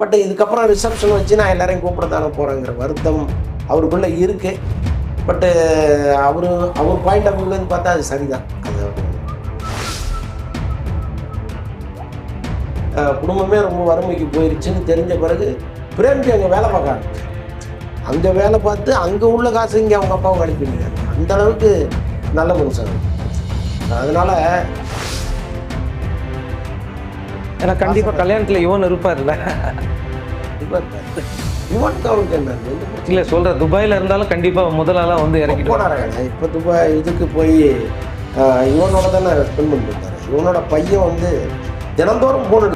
But இதுக்கப்புறம் reception வச்சு நான் எல்லாரையும் கூப்பிடத்தானே போகிறேங்கிற வருத்தம் அவருக்குள்ளே இருக்கு. பட்டு அவரு அவர் பாயிண்ட் ஆஃப் வியூலேருந்து பார்த்தா அது சரிதான். அது குடும்பமே ரொம்ப வறுமைக்கு போயிருச்சுன்னு தெரிஞ்ச பிறகு பிரேம்ஜி அங்கே வேலை பார்க்க அங்கே வேலை பார்த்து அங்கே உள்ள காசு இங்கே அவங்க அப்பாவும் அனுப்பிடுங்க அந்த அளவுக்கு நல்ல மனுஷன் அவர். அதனால ஏன்னா கண்டிப்பா கல்யாணத்துல யுவன் இருப்பார்ல. இவர் இவனுக்கு அவனுக்கு என்ன இல்ல சொல்ற துபாயில இருந்தாலும் கண்டிப்பா முதலாளா வந்து இறக்கிட்டு போனாருங்க இப்போ துபாய் இதுக்கு போய் ஆஹ், இவனோட தானே ஸ்பெண்ட் பண்ணிருந்தாரு இவனோட பையன் வந்து தினந்தோறும் போன்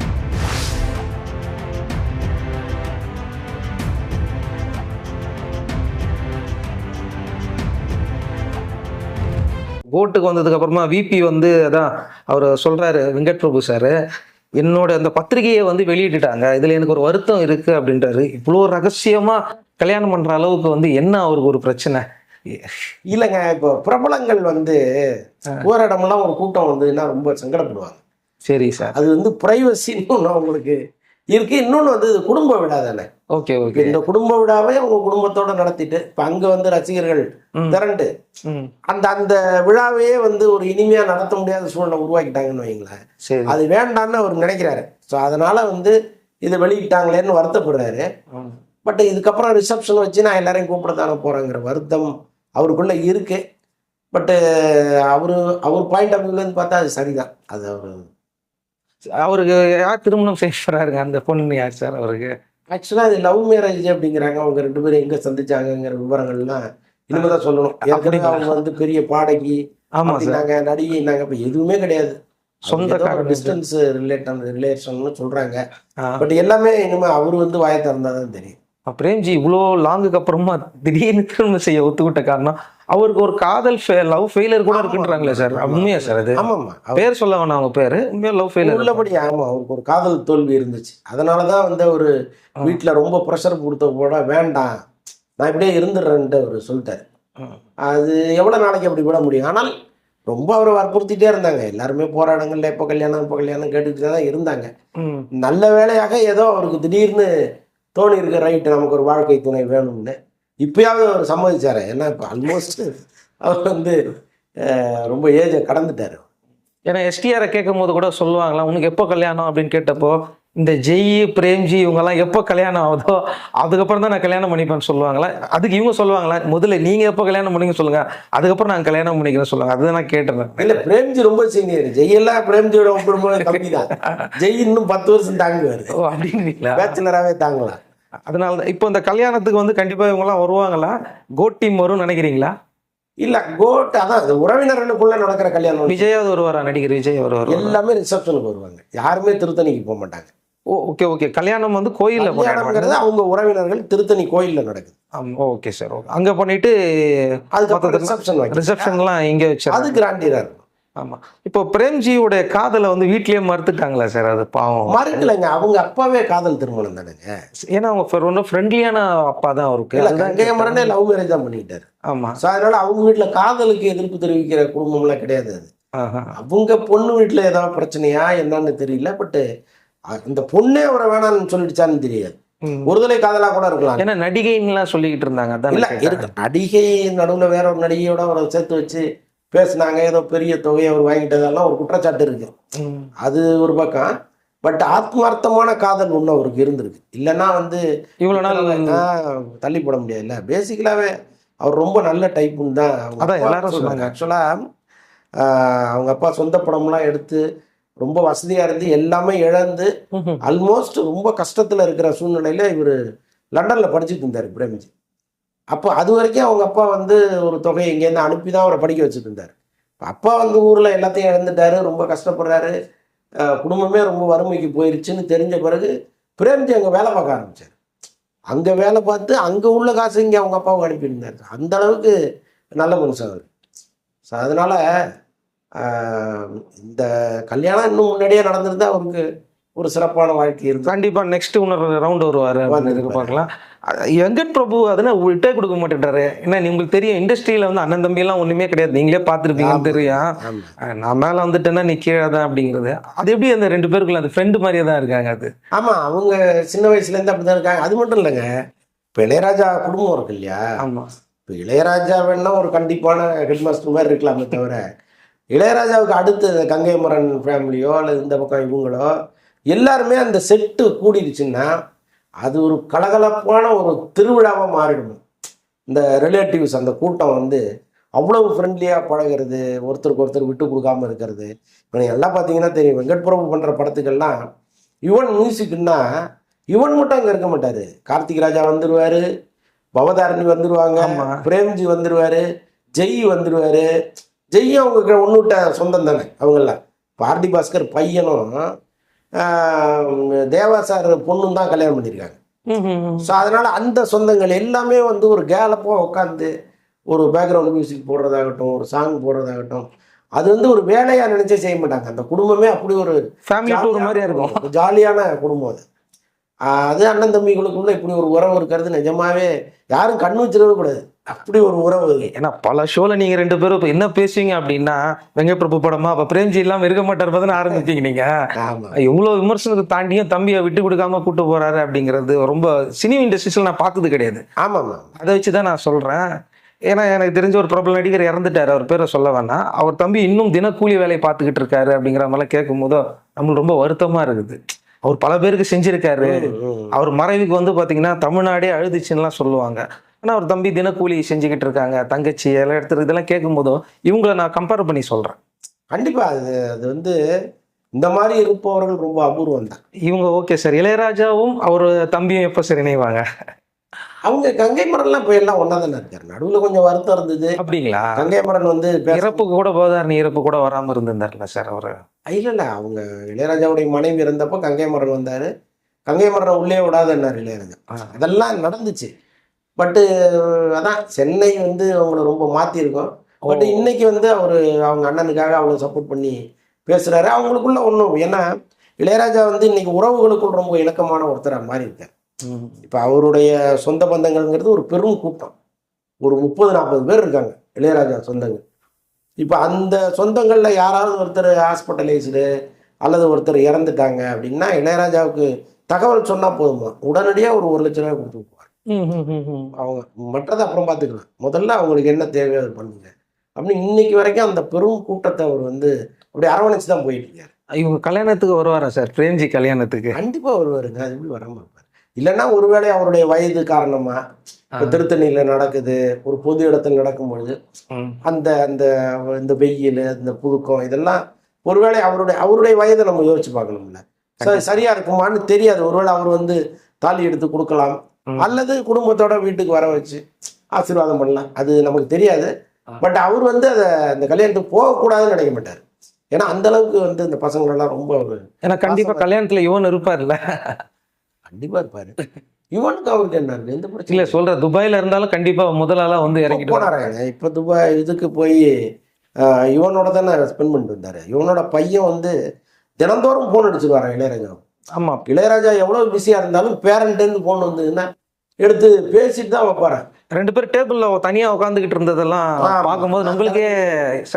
கோர்ட்டுக்கு வந்ததுக்கு அப்புறமா விபி வந்து அதான் அவர் சொல்றாரு வெங்கட் பிரபு சார். என்னோட அந்த பத்திரிகையை வந்து வெளியிட்டுட்டாங்க. இதுல எனக்கு ஒரு வருத்தம் இருக்கு அப்படின்றாரு. இவ்வளோ ரகசியமா கல்யாணம் பண்ற அளவுக்கு வந்து என்ன அவருக்கு ஒரு பிரச்சனை? இல்லைங்க இப்போ பிரபலங்கள் வந்து போகிற இடமெல்லாம் ஒரு கூட்டம் வந்ததுன்னா ரொம்ப சங்கடப்படுவாங்க. சரி சார். அது வந்து ப்ரைவசின்னு ஒன்று அவங்களுக்கு இருக்கு. இன்னொன்று வந்து இது குடும்ப விழா தானே. Okay okay. இந்த குடும்ப விழாவை அவங்க குடும்பத்தோட நடத்திட்டு இப்போ அங்கே வந்து ரசிகர்கள். திரண்டு அந்த அந்த விழாவையே வந்து ஒரு இனிமையா நடத்த முடியாத சூழ்நிலை உருவாக்கிட்டாங்கன்னு வைங்களேன். சரி. அது வேண்டாம்னு அவர் நினைக்கிறாரு. ஸோ அதனால வந்து இதை வெளியிட்டாங்களேன்னு வருத்தப்படுறாரு. பட் இதுக்கப்புறம் ரிசப்ஷன் வச்சு நான் எல்லாரையும் கூப்பிட தானே போறேங்கிற வருத்தம் அவருக்குள்ள இருக்கு. பட்டு அவரு அவர் பாயிண்ட் ஆஃப் வியூலேருந்து பார்த்தா அது சரிதான். அது அவரு அவருக்கு யார் திருமணம் செய்ய போறாருங்க? அந்த பொண்ணு யார் சார் அவருக்கு? ஆக்சுவலாக அது லவ் மேரேஜ் அப்படிங்கிறாங்க. அவங்க ரெண்டு பேரும் எங்கே சந்திச்சாங்கங்கிற விவரங்கள்லாம் இனிமே தான் சொல்லணும். ஏற்கனவே? அவங்க வந்து பெரிய பாடகி ஆமா சார். நாங்க நடிகைனாங்க இப்போ எதுவுமே கிடையாது. சொந்தக்காரங்க. டிஸ்டன்ஸ் ரிலேட்டன் ரிலேஷன்னு சொல்றாங்க. பட் எல்லாமே இனிமே அவர் வந்து வாயை திறந்தாதான் தெரியும். பிரேம்ஜி இவ்வளோ லாங்குக்கு அப்புறமா திடீர்னு திருமணம் செய்ய ஒத்துக்கிட்ட காரணம் அவருக்கு ஒரு காதல் லவ் ஃபெயிலியர் கூட. இருக்குன்றாங்களே சார். உண்மையா சார் அது? அவர் பேர் சொல்ல வேணாம் அவங்க பேரு. உண்மையா லவ் ஃபெயிலியர் உள்ளபடி ஆமா அவருக்கு ஒரு காதல் தோல்வி இருந்துச்சு. அதனாலதான் வந்து ஒரு. வீட்டுல ரொம்ப ப்ரெஷர் கொடுத்த கூட வேண்டாம். நான் இப்படியே இருந்துடுறேன்ட்டு அவர் சொல்லிட்டாரு. அது எவ்வளவு நாளைக்கு அப்படி விட முடியும்? ஆனால் ரொம்ப அவரை வற்புறுத்திட்டே இருந்தாங்க. எல்லாருமே போராட்டங்கள்ல எப்போ கல்யாணம் எப்போ கல்யாணம் கேட்டுக்கிட்டு தான் இருந்தாங்க. நல்ல வேலையாக ஏதோ அவருக்கு திடீர்னு தோணி இருக்க ரைட்டு நமக்கு ஒரு வாழ்க்கை துணை வேணும்னு. இப்பயாவது அவர் சம்மதிச்சாரு. ஏன்னா இப்போ ஆல்மோஸ்ட் அவர் வந்து ரொம்ப ஏஜை கடந்துட்டாரு. ஏன்னா எஸ்டிஆரை கேட்கும் போது கூட சொல்லுவாங்களா உனக்கு எப்போ கல்யாணம்? அப்படின்னு கேட்டப்போ இந்த ஜெய் பிரேம்ஜி இவங்கெல்லாம் எப்போ கல்யாணம் ஆகுதோ அதுக்கப்புறம் தான் நான் கல்யாணம் பண்ணிப்பேன்னு சொல்லுவாங்களா அதுக்கு இவங்க சொல்லுவாங்களா முதல்ல நீங்க எப்போ கல்யாணம் பண்ணீங்க சொல்லுங்க. அதுக்கப்புறம் நான் கல்யாணம் பண்ணிக்கிறேன் சொல்லுவாங்க அதுதான் நான் கேட்டுறேன் இல்ல பிரேம்ஜி ரொம்ப சீனியர் ஜெயெல்லாம் பிரேம்ஜியோட ஒப்பிடும்போது கம்மி தான். ஜெய் இன்னும் பத்து வருஷம் தாங்குவாரு. ஓ அப்படிங்களா பேச்சுலராகவே தாங்கலாம். அதனால தான் இப்போ இந்த கல்யாணத்துக்கு வந்து கண்டிப்பா இவங்கெல்லாம் வருவாங்களா? கோட் டீம் வரும் நினைக்கிறீங்களா? இல்ல கோட் அதான் அது உறவினர்களுக்குள்ள நடக்கிற கல்யாணம் விஜயாவது வருவாரா? நடிகர் விஜய் வருவார்? எல்லாமே ரிசப்ஷனுக்கு வருவாங்க. யாருமே திருத்தணிக்கு போக மாட்டாங்க. Oh okay okay. கல்யாணம் வந்து கோயில்ல கல்யாணம்ங்கிறது அவங்க உறவினர்கள் திருத்தணி கோயில்ல நடக்குது. Okay sir. ஓகே. அங்க பண்ணிட்டு அதுக்கப்புறம் ரிசப்ஷன் ரிசப்ஷன்லாம் இங்க வச்சு அது கிராண்டியரா இருக்கும். ஆமா. இப்போ பிரேம்ஜியோட காதலை வந்து வீட்லயே மறுத்துட்டாங்களா சார் அது பாவம். மறுக்கலைங்க. அவங்க அப்பாவே காதல் திருமணம் தானுங்க? ஏன்னா அவங்க ரொம்ப ஃப்ரெண்ட்லியான அப்பா தான் அவருக்கு. கங்கைய மரனே லவ் மேரேஜ் தான் பண்ணிக்கிட்டாரு. ஆமா. ஸோ அதனால அவங்க வீட்டுல காதலுக்கு எதிர்ப்பு தெரிவிக்கிற குடும்பம்லாம் கிடையாது அது. ஆஹா. அவங்க பொண்ணு வீட்டுல ஏதாவது பிரச்சனையா என்னன்னு தெரியல பட் அந்த பொண்ணே அவரை வேணாம்னு சொல்லிடுச்சான்னு தெரியாது. ஒருதலை காதலா கூட இருக்கலாம். ஏன்னா நடிகைன்னுலாம் சொல்லிக்கிட்டு இருந்தாங்க இல்ல. இருக்கு. நடிகை நடுவுல வேற ஒரு நடிகையோட அவரை சேர்த்து வச்சு பேசுனாங்க ஏதோ பெரிய தொகையை அவர் வாங்கிட்டதெல்லாம் ஒரு குற்றச்சாட்டு இருக்கு. அது ஒரு பக்கம் பட் ஆத்மார்த்தமான காதல் ஒன்று அவருக்கு இருந்திருக்கு இல்லைன்னா வந்து இவ்வளவு நாள் தள்ளி போட முடியாதுல்ல பேசிக்கலாவே அவர் ரொம்ப நல்ல டைப்புன்னு தான் அவங்க அதான் எல்லாரும். சொன்னாங்க. ஆக்சுவலா அவங்க அப்பா சொந்த படம்லாம் எடுத்து ரொம்ப வசதியா இருந்து எல்லாமே இழந்து. ஆல்மோஸ்ட் ரொம்ப கஷ்டத்துல இருக்கிற சூழ்நிலையில இவர் லண்டன்ல படிச்சுட்டு இருந்தார் பிரேம்ஜி அப்போ அது வரைக்கும் அவங்க அப்பா வந்து ஒரு தொகையை இங்கேருந்து அனுப்பி தான் அவரை படிக்க வச்சுட்டு இருந்தார். அப்பா வந்து ஊரில் எல்லாத்தையும் இழந்துட்டாரு ரொம்ப கஷ்டப்படுறாரு. குடும்பமே ரொம்ப வறுமைக்கு போயிருச்சுன்னு தெரிஞ்ச பிறகு பிரேம்ஜி அங்கே வேலை பார்க்க ஆரம்பித்தார் அங்கே வேலை பார்த்து அங்கே உள்ள காசு இங்கே அவங்க அப்பாவுக்கு அனுப்பியிருந்தார். அந்த அளவுக்கு நல்ல மனுஷன் அவர். ஸோ அதனால் இந்த கல்யாணம் இன்னும் முன்னாடியே நடந்திருந்தா அவருக்கு ஒரு சிறப்பான வாழ்க்கை இருந்து கண்டிப்பா நெக்ஸ்ட் இன்னொரு ரவுண்ட் வருவாரு அஹ் வெங்கட் பிரபு அதுனா விட்டே கொடுக்க மாட்டேன்றாரு. ஏன்னா உங்களுக்கு தெரியும் இண்டஸ்ட்ரியில வந்து அண்ணன் தம்பி எல்லாம் ஒண்ணுமே கிடையாது. நீங்களே பார்த்துருப்பீங்கன்னு தெரியும். நான் மேல வந்துட்டேன்னா நீ கீழே தான் அப்படிங்கிறது. அது எப்படி அந்த ரெண்டு பேருக்குள்ள அந்த ஃப்ரெண்டு மாதிரியே தான் இருக்காங்க அது? ஆமா அவங்க சின்ன வயசுல இருந்து அப்படிதான் இருக்காங்க. அது மட்டும் இல்லைங்க. இப்ப இளையராஜா குடும்பம் இருக்கு இல்லையா? ஆமா. இப்போ இளையராஜா வேணா ஒரு கண்டிப்பான ஹெட்மாஸ்டர் மாதிரி இருக்கலாமே தவிர இளையராஜாவுக்கு அடுத்து கங்கை மரன் ஃபேமிலியோ அல்லது இந்த பக்கம் இவங்களோ எல்லாருமே அந்த செட்டு கூடிடுச்சுன்னா அது ஒரு கலகலப்பான ஒரு திருவிழாவாக மாறிடும். இந்த ரிலேட்டிவ்ஸ் அந்த கூட்டம் வந்து அவ்வளவு ஃப்ரெண்ட்லியாக பழகிறது ஒருத்தருக்கு ஒருத்தர் விட்டு கொடுக்காம இருக்கிறது. இப்போ எல்லாம் பார்த்தீங்கன்னா தெரியும். வெங்கட் பிரபு பண்ணுற படத்துக்கெல்லாம் யுவன் மியூசிக்னா யுவன் மட்டும் அங்கே இருக்க மாட்டார். கார்த்திக் ராஜா வந்துருவாரு பவதாரணி வந்துருவாங்க ஆமா. பிரேம்ஜி வந்துருவாரு ஜெய் வந்துருவாரு. ஜெய்யும் அவங்க ஒன்றுவிட்ட சொந்தம் தானே அவங்கெல்லாம். பார்டி பாஸ்கர் பையனும் தேவா சார் பொண்ணும் தான் கல்யாணம் பண்ணியிருக்காங்க. ஸோ அதனால் அந்த சொந்தங்கள் எல்லாமே வந்து ஒரு கேலப்பாக உட்காந்து ஒரு பேக்ரவுண்ட் மியூசிக் போடுறதாகட்டும் ஒரு சாங் போடுறதாகட்டும் அது வந்து ஒரு வேலையாக நினைச்சே செய்ய மாட்டாங்க. அந்த குடும்பமே அப்படி ஒரு ஃபேமிலி டூர் மாதிரியா இருக்கும். ஜாலியான குடும்பம் அது. அது அண்ணன் தம்பிகளுக்குள்ள இப்படி ஒரு உறவு இருக்கிறது நிஜமாவே யாரும் கண்ணு வச்சிடவே கூடாது. அப்படி ஒரு உறவு. ஏன்னா பல ஷோல நீங்க ரெண்டு பேரும் இப்ப என்ன பேசுவீங்க அப்படின்னா வெங்கட் பிரபு படமா அப்ப பிரேம்ஜி இல்லாம இருக்க மாட்டார் தானே ஆரம்பிப்பீங்க நீங்க. ஆமா. இவ்வளவு விமர்சனத்தை தாண்டியும் தம்பியை விட்டு கொடுக்காம கூட்டு போறாரு அப்படிங்கிறது ரொம்ப சினி இண்டஸ்ட்ரீஸ்ல நான் பார்த்தது கிடையாது. ஆமாம்மா அதை வச்சு தான் நான் சொல்றேன். ஏன்னா எனக்கு தெரிஞ்ச ஒரு பிரபல நடிகர் இறந்துட்டாரு. அவர் பேரை சொல்ல வேணாம். அவர் தம்பி இன்னும் தினக்கூலி வேலையை பார்த்துக்கிட்டு இருக்காரு அப்படிங்கிற மாதிரிலாம் கேட்கும் போது நம்மளுக்கு ரொம்ப வருத்தமா இருக்குது. அவர் பல பேருக்கு செஞ்சிருக்காரு. அவர் மறைவுக்கு வந்து பாத்தீங்கன்னா தமிழ்நாடே அழுதுச்சுன்னுலாம் சொல்லுவாங்க. ஆனா அவர் தம்பி தினக்கூலி செஞ்சுக்கிட்டு இருக்காங்க தங்கச்சி எல்லாம் எடுத்துரு இதெல்லாம் கேட்கும் போதும் இவங்கள நான் கம்பேர் பண்ணி சொல்றேன். கண்டிப்பா அது அது வந்து இந்த மாதிரி இருப்பவர்கள் ரொம்ப அபூர்வம் தான் இவங்க ஓகே சார் இளையராஜாவும் அவர் தம்பியும் எப்போ சார் இணைவாங்க? அவங்க கங்கை மரன்லாம் இப்போ எல்லாம் ஒன்றா தானே இருக்காரு? நடுவில் கொஞ்சம் வருத்தம் இருந்தது. அப்படிங்களா? கங்கை மரன் வந்து பேச இறப்புக்கு கூட போதாரணி இறப்பு கூட வராம இருந்திருந்தார்ல சார் அவரு? இல்ல இல்ல. அவங்க இளையராஜாவுடைய மனைவி இருந்தப்போ கங்கை மரன் வந்தாரு. கங்கை மரனை உள்ளே விடாதன்னாரு இளையராஜா. அதெல்லாம் நடந்துச்சு. பட்டு அதான் சென்னை வந்து அவங்கள ரொம்ப மாத்திருக்கோம் பட் இன்னைக்கு வந்து அவர் அவங்க அண்ணனுக்காக அவ்வளோ சப்போர்ட் பண்ணி பேசுறாரு. அவங்களுக்குள்ள ஒன்றும் ஏன்னா இளையராஜா வந்து இன்னைக்கு உறவுகளுக்குள் ரொம்ப இணக்கமான ஒருத்தராக மாறி இருக்கார். இப்போ அவருடைய சொந்த பந்தங்கள்ங்கிறது ஒரு பெரும் கூட்டம். ஒரு முப்பது நாற்பது பேர் இருக்காங்க. இளையராஜா சொந்தங்கள். இப்போ அந்த சொந்தங்களில் யாராவது ஒருத்தர் ஹாஸ்பிட்டலைஸ்டு அல்லது ஒருத்தர் இறந்துட்டாங்க அப்படின்னா இளையராஜாவுக்கு தகவல் சொன்னால் போதுமா? உடனடியாக ஒரு ஒரு லட்ச ரூபாய் கொடுத்து. அவங்க மற்றதை அப்புறம் பார்த்துக்கலாம். முதல்ல அவங்களுக்கு என்ன தேவையோ அது பண்ணுங்க. அப்படின்னு இன்னைக்கு வரைக்கும் அந்த பெரும் கூட்டத்தை அவர் வந்து அப்படி அரவணைச்சு தான் போயிட்டு இருக்காரு. இவங்க கல்யாணத்துக்கு வருவாரா சார்? பிரேம்ஜி கல்யாணத்துக்கு. கண்டிப்பா வருவாருங்க. அது எப்படி வராம இருப்பாரு? இல்லைன்னா ஒருவேளை அவருடைய வயது காரணமா இப்போ. திருத்தணியில நடக்குது ஒரு பொது இடத்துல நடக்கும் பொழுது. அந்த அந்த இந்த வெயில் இந்த புழுக்கம் இதெல்லாம் ஒருவேளை அவருடைய அவருடைய வயதை நம்ம யோசிச்சு பார்க்கணும்ல சரி, சரியா இருக்குமான்னு தெரியாது ஒருவேளை அவர் வந்து தாலி எடுத்து கொடுக்கலாம். அல்லது குடும்பத்தோட வீட்டுக்கு வர வச்சு ஆசீர்வாதம் பண்ணலாம் அது நமக்கு தெரியாது. பட் அவர் வந்து அதை அந்த கல்யாணத்துக்கு போகக்கூடாதுன்னு நினைக்க மாட்டார் ஏன்னா அந்த அளவுக்கு வந்து இந்த பசங்களெல்லாம் ரொம்ப ஏன்னா கண்டிப்பா கல்யாணத்துல இவன் இருப்பார்ல கண்டிப்பா இருப்பாரு. இவனுக்கு அவருக்கு என்ன? எந்த பிரச்சனை இல்ல சொல்ற துபாயில இருந்தாலும் கண்டிப்பா முதல் ஆளா வந்து இறங்கிட்டு போனாராங்க இப்போ துபாய் இதுக்கு போய் இவனோட தானே ஸ்பெண்ட் பண்ணிட்டு வந்தாரு. இவனோட பையன் வந்து தினந்தோறும் ஃபோன் அடிச்சிருவாரான் இளையராஜா? ஆமா. இளையராஜா எவ்வளவு பிஸியா இருந்தாலும் பேரண்ட்லேருந்து ஃபோன் வந்ததுன்னா எடுத்து பேசிட்டு தான் வைப்பாரேன் ரெண்டு பேர் டேபிள்ல தனியா உட்காந்துக்கிட்டு இருந்ததெல்லாம். பார்க்கும்போது நம்மளுக்கே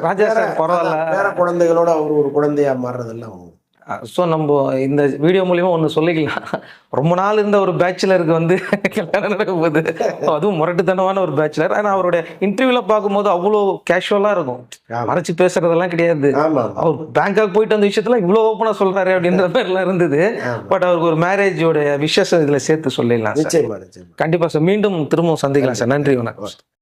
ராஜா சார் பரவாயில்ல. வேற குழந்தைகளோட அவர் ஒரு குழந்தையா மாறுறதெல்லாம். ஸோ நம்ம இந்த வீடியோ மூலியமா ஒன்று சொல்லிக்கலாம். ரொம்ப நாள் இருந்த ஒரு பேச்சுலருக்கு வந்து கல்யாணம் நடக்க போகுது அதுவும் முரட்டுத்தனமான ஒரு பேச்சுலர் ஆனால் அவருடைய இன்டர்வியூல பார்க்கும்போது அவ்வளோ கேஷுவலாக இருக்கும். மறைச்சு பேசுறதெல்லாம் கிடையாது. அவர் பேங்காக் போயிட்டு அந்த விஷயத்துல இவ்வளோ ஓப்பனாக சொல்றாரு அப்படின்ற மாதிரிலாம் இருந்தது. பட் அவருக்கு ஒரு மேரேஜோட விஷஸ் இதில் சேர்த்து சொல்லிடலாம் சார் நிச்சயமா நிச்சயமா. கண்டிப்பா சார் மீண்டும் திரும்பவும் சந்திக்கலாம் சார் நன்றி வணக்கம்